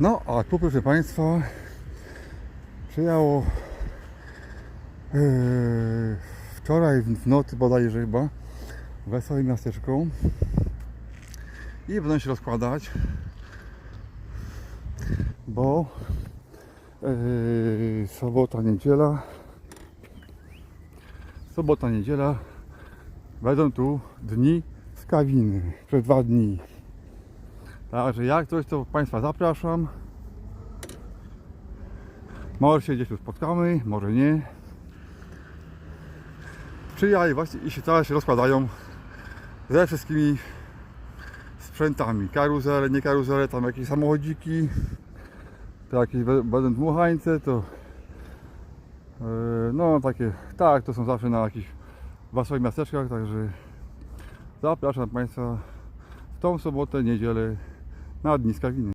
No, a tu proszę Państwa przyjało yy, wczoraj w nocy bodajże chyba wesołe miasteczko i będą się rozkładać bo yy, sobota, niedziela sobota, niedziela będą tu dni z kawiny przez dwa dni Także jak coś, to Państwa zapraszam. Może się gdzieś tu spotkamy, może nie. Przyja i właśnie i się całe się rozkładają ze wszystkimi sprzętami. Karuzele, nie karuzele, tam jakieś samochodziki, to jakieś będą dmuchańce, to yy, no takie, tak, to są zawsze na jakichś wesołych miasteczkach, także zapraszam Państwa w tą sobotę, niedzielę na dni z kawiny.